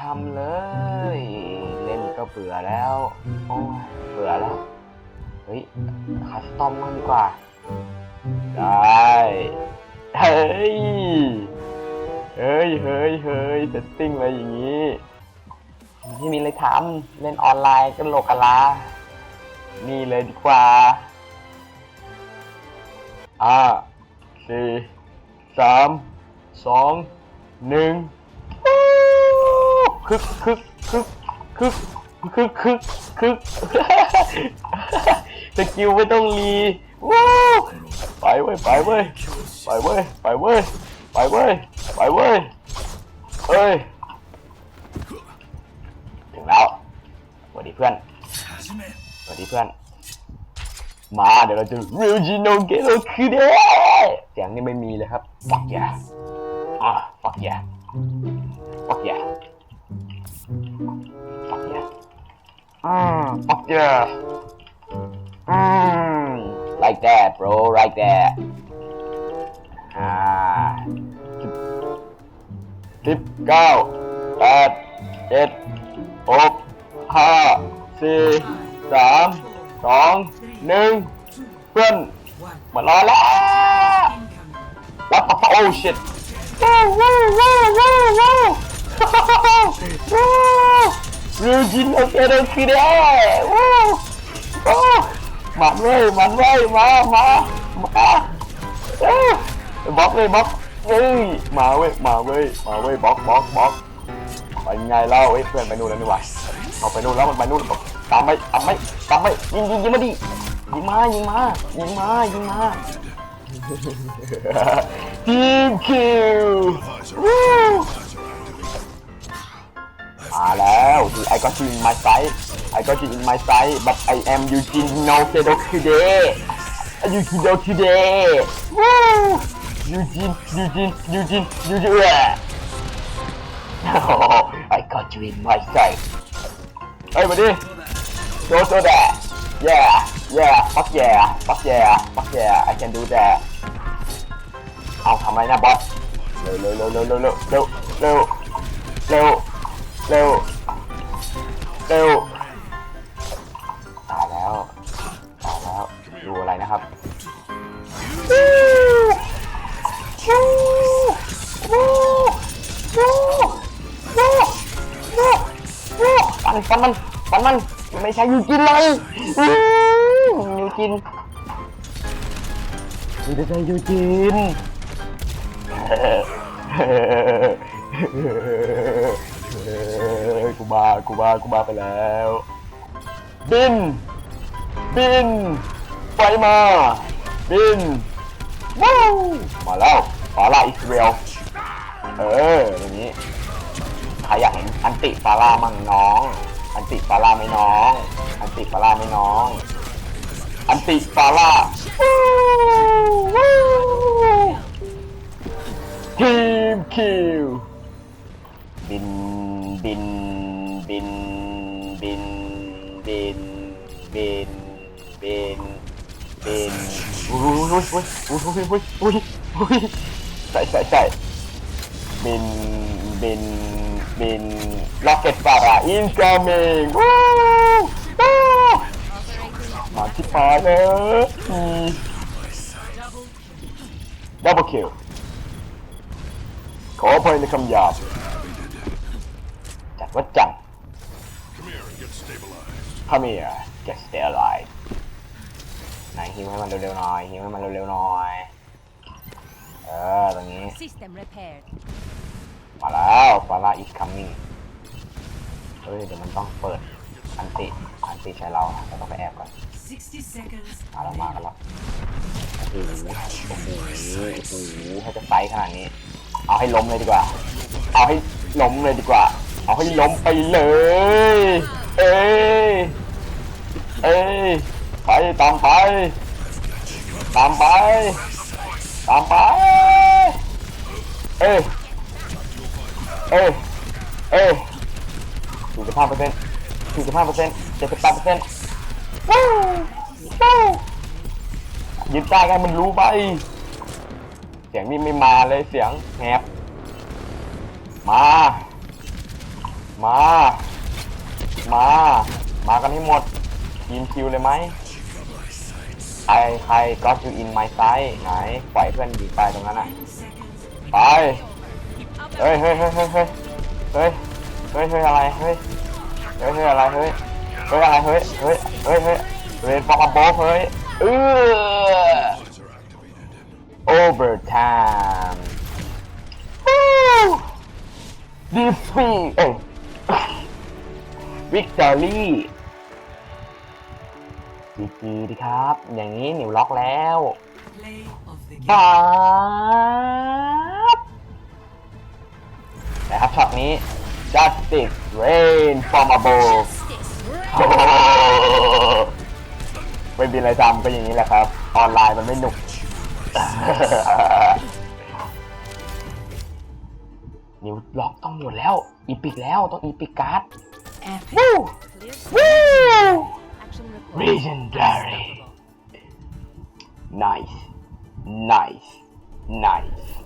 ทำเลย เล่นก็เบื่อแล้ว โอ้ยเบื่อแล้ว เฮ้ยคัสตอมมันดีกว่า ได้ เฮ้ย เฮ้ยเฮ้ยเฮ้ยเซตติ้งอะไรอย่างนี้ไม่มีอะไรทำเล่นออนไลน์ก็โลกลานี่เลยดีกว่าอ่าสี่สามสองหนึ่ง คึกคึกคึกคึกคึกคึกคึกสกิลไม่ต้องรีว้าวไปเว้ยไปเว้ยไปเว้ยไปเว้ยไปเว้ยไปเว้ยเอ้ยถึงแล้วสวัสดีเพื่อนสวัสดีเพื่อน มาเดี๋ยวเราจะริวจิโนเกโรคือเด้เสียงนี่ไม่มีเลยครับ fuck yeah อะ fuck yeah fuck yeah Mm, fuck yeah. Mm, like that, bro, like that. Ah. Tip go. At it. Up. Ha. Si. Sam. Song. Nung. Quân. Mà lo lắm. What the fuck? Oh shit. Woo, woo, woo, woo, woo. Woo! ริวจินโอเคโอเคเด้วู้วู้มันเว้ยมันเว้ยมามามาเอ้ยบล็อกเลยบล็อกเฮ้ยมาเว้ยมาเว้ยมาเว้ยบล็อกบล็อกบล็อกไปไงเล่าเฮ้ยเพื่อนไปนู่นแล้วนี่หว่าเอาไปนู่นแล้วมันไปนู่นบอกตามไปตามไปตามไปยิงยิงยิงมาดิยิงมายิงมายิงมายิงมาทีมคิว got you in my sight I got you in my sight but I am Eugene no Kedo today Eugene no today Woo Eugene Eugene Eugene Eugene oh, I got you in my sight เฮ้ยมาดิโดโดแด yeah yeah fuck yeah fuck yeah fuck yeah I can do that เอาทำอะไรนะบอสเร็วเร็วเร็วเร็วเร็วเร็วเร็วเร็วเร็ว เร็วตายแล้วตายแล้วดูอะไรนะครับฟันฟันมันฟันมันไม่ใช่ยูจินเลยยูจินไม่ใช่ยูจิน กูมากูมากูมาไปแล้ว บิน บิน ไฟมา บินว้าวมาแล้วฟาร่าอิสเอลเอออย่างนี้ใครอยากเห็นอันติฟาร่ามั่งน้อง อันติฟาร่าไม่น้อง อันติฟาร่าไม่น้อง อันติฟาร่าทีมคิว บิน บิน บิน บิน บิน บิน บินอุ้ยอุ้ยอุ้ยอุ้ยอุ้ยอุ้ยอุ้ยใส่ใส่ใส่บิน บิน บินล็อกเก็ตฟาร่าอินคัมมิ่งวู้วู้มาที่ปลายเลยดับเบิลคิวขออภัยในคำหยาบ จัดว่าจัง Come here and get stabilized. Come here get stay alive ไหนฮิวให้มันเร็วๆหน่อยฮิวให้มันเร็วๆหน่อย เออตรงนี้ System repaired. มาแล้วฟาร่า is coming เฮ้ยเดี๋ยวมันต้องเปิดอันติอันติใช้เราเราต้องไปแอบก่อน60 seconds. มาแล้วมากันแล้วโอ้โหโอ้โหโอ้โหถ้าจะไซส์ขนาดนี้ เอาให้ล้มเลยดีกว่า เอาให้ล้มเลยดีกว่า เอาให้ล้มไปเลย เอ้ยเอ้ยไปตามไป ตามไป ตามไป เอ้ยเอ้ยเอ้ยสี่สิบห้าเปอร์เซ็นต์สี่สิบห้าเปอร์เซ็นต์เจ็ดสิบแปดเปอร์เซ็นต์ยึดได้กันมันรู้ไปเสียงนี่ไม่มาเลยเสียงแหบมา มา มา มากันให้หมดยิงคิวเลยไหมไอ้ใครก็คิวอินไมซ์ไซไหนปล่อยเพื่อนดีไปตรงนั้นน่ะไปเฮ้ยเฮ้ยเฮ้ยเฮ้ยเฮ้ยเฮ้ยเฮ้ยอะไรเฮ้ยเฮ้ยอะไรเฮ้ยเฮ้ยอะไรเฮ้ยเฮ้ยเฮ้ยเฮ้ยเรนฟอร์มโบเฮ้ยเออ overtime defeat เอ้ วิกตอรี่จีจีดีครับ อย่างนี้หนิวล็อกแล้วป game. าบนะครับช็อตนี้ justice rain from above ไม่มีอะไรจำก็อย่างนี้แหละครับ ออนไลน์มันไม่หนุกนิวล็อกต้องหมดแล้ว อีพิกแล้วต้องอีพิกการ์ด Epic. Woo! Woo! Legendary. Nice. Nice. Nice.